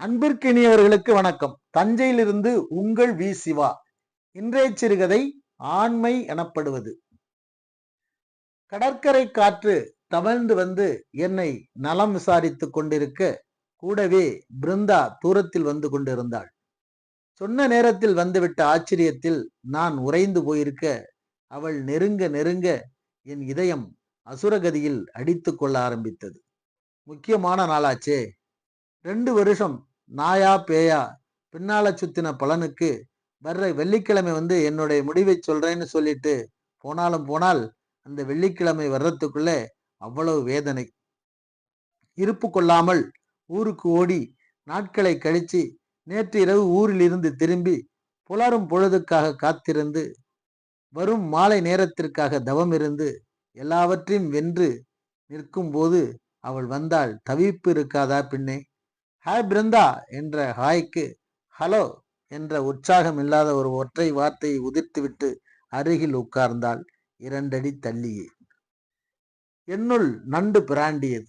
அன்பிற்கினியவர்களுக்கு வணக்கம். தஞ்சையிலிருந்து உங்கள் வி. சிவா. இன்றைய சிறுகதை ஆண்மை எனப்படுவது. கடற்கரை காற்று தவழ்ந்து வந்து என்னை நலம் விசாரித்துக் கொண்டிருக்க கூடவே பிருந்தா தூரத்தில் வந்து கொண்டிருந்தாள். சொன்ன நேரத்தில் வந்துவிட்ட ஆச்சரியத்தில் நான் உறைந்து போயிருக்க அவள் நெருங்க நெருங்க என் இதயம் அசுரகதியில் அடித்து கொள்ள ஆரம்பித்தது. முக்கியமான நாளாச்சே. ரெண்டு வருஷம் நாயா பேயா? பின்னால சுத்தின பலனுக்கு வர்ற வெள்ளிக்கிழமை வந்து என்னுடைய முடிவை சொல்றேன்னு சொல்லிட்டு போனாலும் போனால் அந்த வெள்ளிக்கிழமை வர்றதுக்குள்ளே அவ்வளவு வேதனை. இருப்பு கொள்ளாமல் ஊருக்கு ஓடி நாட்களை கழித்து நேற்று இரவு ஊரிலிருந்து திரும்பி புலரும் பொழுதுக்காக காத்திருந்து வரும் மாலை நேரத்திற்காக தவம் இருந்து எல்லாவற்றையும் வென்று நிற்கும் போது அவள் வந்தாள். தவிப்பு இருக்காதா பின்னே? ஹாய் பிருந்தா என்ற ஹாய்க்கு ஹலோ என்ற உற்சாகம் இல்லாத ஒரு ஒற்றை வார்த்தையை உதிர்த்துவிட்டு அருகில் உட்கார்ந்தாள் இரண்டடி தள்ளியே. என்னுள் நண்டு பிராண்டியது.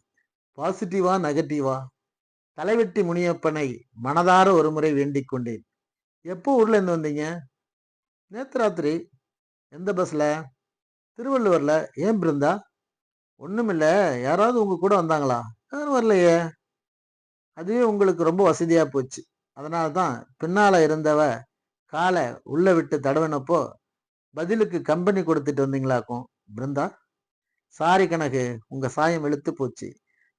பாசிட்டிவா நெகட்டிவா தலைவெட்டி முனியப்பனை மனதார ஒருமுறை வேண்டிக் கொண்டேன். எப்போ ஊர்ல இருந்து வந்தீங்க? நேத்து ராத்திரி. எந்த பஸ்ல திருவள்ளுவர்ல. ஏன் பிருந்தா? ஒண்ணுமில்ல. யாராவது உங்க கூட வந்தாங்களா? யாரும் வரலையே. அதுவே உங்களுக்கு ரொம்ப வசதியாக போச்சு. அதனால தான் பின்னால் இருந்தவ காலை உள்ளே விட்டு தடவினப்போ பதிலுக்கு கம்பெனி கொடுத்துட்டு வந்தீங்களாக்கும் பிருந்தா? சாரி கணக்கு உங்கள் சாயம் வெளுத்து போச்சு.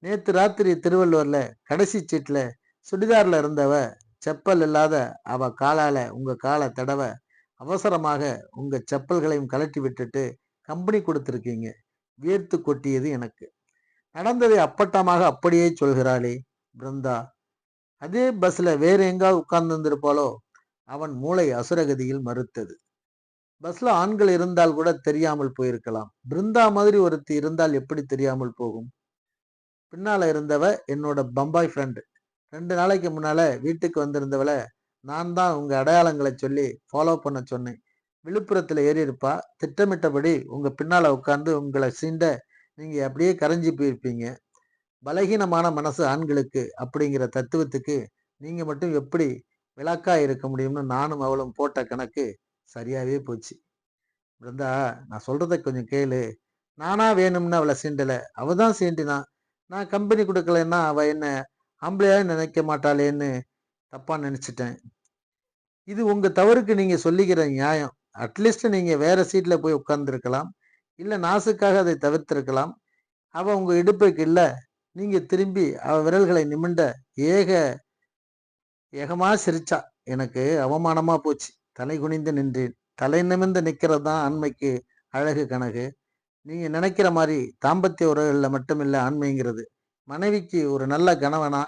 நேற்று ராத்திரி திருவள்ளுவரில் கடைசி சீட்டில் சுடிதாரில் இருந்தவ செப்பல் இல்லாத அவ காலால் உங்கள் காலை தடவ அவசரமாக உங்கள் செப்பல்களையும் கலட்டி விட்டுட்டு கம்பெனி கொடுத்துருக்கீங்க. வியர்த்து கொட்டியது எனக்கு. நடந்ததை அப்பட்டமாக அப்படியே சொல்கிறாளே பிருந்தா அதே பஸ்ல வேற எங்காவது உட்கார்ந்து இருந்திருப்பாளோ? அவன் மூளை அசுரகதியில் மறுத்தது. பஸ்ல ஆண்கள் இருந்தால் கூட தெரியாமல் போயிருக்கலாம். பிருந்தா மாதிரி ஒருத்தி இருந்தால் எப்படி தெரியாமல் போகும்? பின்னால இருந்தவ என்னோட பம்பாய் ஃப்ரெண்டு ரெண்டு நாளைக்கு முன்னால வீட்டுக்கு வந்திருந்தவளை நான் தான் உங்க அடையாளங்களை சொல்லி ஃபாலோ பண்ண சொன்னேன். விழுப்புரத்துல ஏறி இருப்பா. திட்டமிட்டபடி உங்க பின்னால உட்கார்ந்து உங்களை சீண்ட நீங்க அப்படியே கரைஞ்சி போயிருப்பீங்க. பலகீனமான மனசு ஆண்களுக்கு அப்படிங்கிற தத்துவத்துக்கு நீங்க மட்டும் எப்படி விளக்கா இருக்க முடியும்னு நானும் அவளும் போட்ட கணக்கு சரியாவே போச்சு. பிருந்தா நான் சொல்றத கொஞ்சம் கேளு. நானா வேணும்னு அவளை சீண்டலை. அவ தான் சீண்டினா நான் கம்பெனி கொடுக்கலன்னா அவ என்ன ஆம்பளையா நினைக்க மாட்டாளேன்னு தப்பா நினைச்சிட்டேன். இது உங்க தவறுக்கு நீங்க சொல்லிக்கிற நியாயம். அட்லீஸ்ட் நீங்க வேற சீட்ல போய் உட்கார்ந்துருக்கலாம். இல்ல நாசுக்காக அதை தவிர்த்திருக்கலாம். அவ உங்க இடுப்புக்கு இல்லை. நீங்க திரும்பி அவ விரல்களை நிமிண்ட ஏக ஏகமா சிரிச்சா. எனக்கு அவமானமா போச்சு. தலை குனிந்து நின்றேன். தலை நிமிர்ந்து நிக்கிறது தான் ஆண்மைக்கு அழகு கணக்கு நீங்க நினைக்கிற மாதிரி தாம்பத்திய உறவுகளில் மட்டுமில்ல ஆண்மைங்கிறது. மனைவிக்கு ஒரு நல்ல கணவனா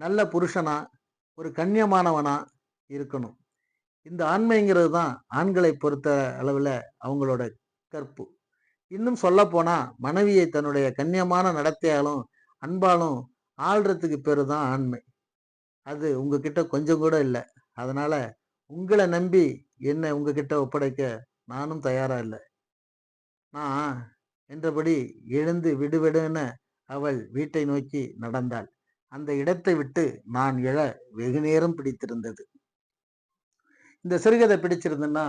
நல்ல புருஷனா ஒரு கண்ணியமானவனா இருக்கணும். இந்த ஆண்மைங்கிறது தான் ஆண்களை பொறுத்த அளவில் அவங்களோட கற்பு. இன்னும் சொல்ல போனா மனைவியை தன்னுடைய கண்ணியமான நடத்தையாலும் அன்பாலும் ஆள்றதுக்கு பேர் தான் ஆண்மை. அது உங்ககிட்ட கொஞ்சம் கூட இல்லை. அதனால உங்களை நம்பி என்னை உங்ககிட்ட ஒப்படைக்க நானும் தயாரா இல்லை. நான் என்றபடி எழுந்து விடுவிடுன்னு அவள் வீட்டை நோக்கி நடந்தாள். அந்த இடத்தை விட்டு நான் எழ வெகு நேரம் பிடித்திருந்தது. இந்த சிறுகதை பிடிச்சிருந்துன்னா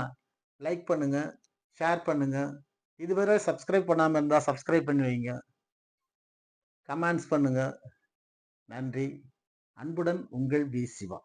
லைக் பண்ணுங்க ஷேர் பண்ணுங்க. இதுவரை சப்ஸ்கிரைப் பண்ணாமல் இருந்தால் சப்ஸ்கிரைப் பண்ணி வைங்க. கமெண்ட்ஸ் பண்ணுங்க. நன்றி. அன்புடன் உங்கள் வி சிவா.